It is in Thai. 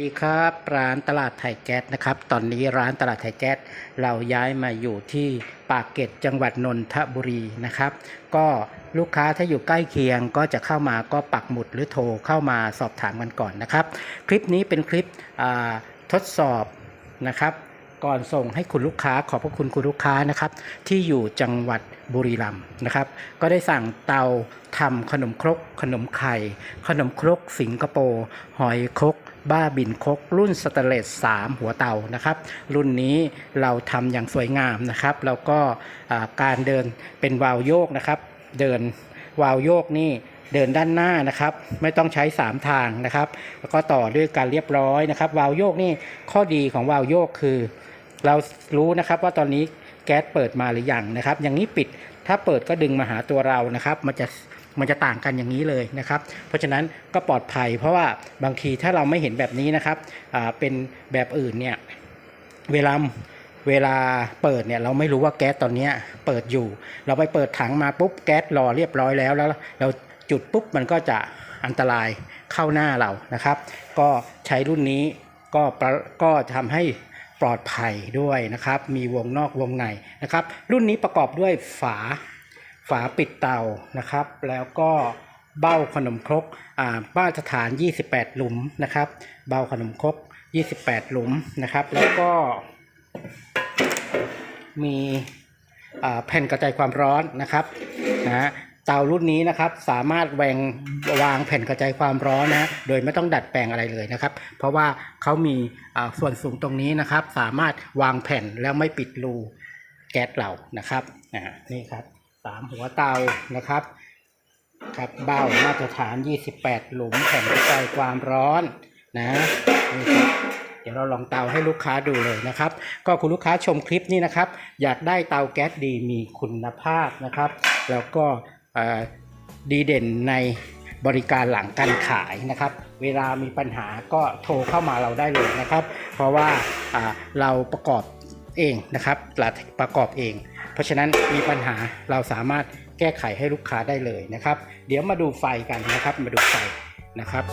ดีครับร้านตลาดไทยแก๊สนะครับ ตอนนี้ร้านตลาดไทยแก๊สเราย้ายมาอยู่ที่ปากเกร็ดจังหวัดนนทบุรีนะครับ ก็ลูกค้าถ้าอยู่ใกล้เคียงก็จะเข้ามาก็ปักหมุดหรือโทรเข้ามาสอบถามกันก่อนนะครับ คลิปนี้เป็นคลิปทดสอบนะครับ ก่อนส่งให้คุณลูกค้าขอบพระคุณคุณลูกค้านะครับที่อยู่จังหวัดบุรีรัมย์นะครับ ก็ได้สั่งเตาทำขนมครก ขนมไข่ ขนมครกสิงคโปร์หอยครกบ้าบินครกรุ่นสเตเลส3หัวเตานะครับ รุ่นนี้เราทำอย่างสวยงามนะครับ แล้วก็การเดินเป็นวาล์วโยกนะครับ เดินวาล์วโยกนี่เดินด้านหน้านะครับ ไม่ต้องใช้ 3 ทางนะครับ แล้วก็ต่อด้วยการเรียบร้อยนะครับ วาล์วโยกนี่ข้อดีของวาล์วโยกคือ เรารู้นะครับว่าตอนนี้แก๊สเปิดมาหรือยังนะครับ อย่างนี้ปิดถ้าเปิดก็ดึงมาหาตัวเรานะครับ มันจะมันจะต่างกันอย่างนี้เลยนะครับ เพราะฉะนั้นก็ปลอดภัย เพราะว่าบางทีถ้าเราไม่เห็นแบบนี้นะครับเป็นแบบอื่นเนี่ยเวลาเวลาเปิดเนี่ยเราไม่รู้ว่าแก๊สตอนนี้เปิดอยู่ เราไปเปิดถังมาปุ๊บแก๊สรอเรียบร้อยแล้วแล้ว เราจุดปุ๊บมันก็จะอันตรายเข้าหน้าเรานะครับ ก็ใช้รุ่นนี้ก็ประก็ทำให้ ปลอดภัยด้วยนะครับ มีวงนอกวงในนะครับ รุ่นนี้ประกอบด้วยฝาฝาปิดเตานะครับ แล้วก็เบ้าขนมครกอ่ามาตรฐาน 28 หลุมนะครับ เบ้าขนมครก 28 หลุมนะครับ แล้วก็ มีอ่าแผ่นกระจายความร้อนนะครับนะฮะ เตารุ่นนี้นะครับ สามารถแวงวางแผ่นกระจายความร้อนนะโดยไม่ต้องดัดแปลงอะไรเลยนะครับ เพราะว่าเขามีส่วนสูงตรงนี้นะครับ สามารถวางแผ่นแล้วไม่ปิดรูแก๊สเรานะครับนี่ครับสามหัวเตานะครับครับเบ้ามาตรฐาน 28 หลุมแผ่นกระจายความร้อนนะนี่ครับเดี๋ยวเราลองเตาให้ลูกค้าดูเลยนะครับ ก็คุณลูกค้าชมคลิปนี้นะครับ อยากได้เตาแก๊สดีมีคุณภาพนะครับ แล้วก็ ดีเด่นในบริการหลังการขายนะครับ เวลามีปัญหาก็โทรเข้ามาเราได้เลยนะครับ เพราะว่าเราประกอบเองนะครับเราประกอบเอง เพราะฉะนั้นมีปัญหาเราสามารถแก้ไขให้ลูกค้าได้เลยนะครับ เดี๋ยวมาดูไฟกันนะครับ มาดูไฟนะครับ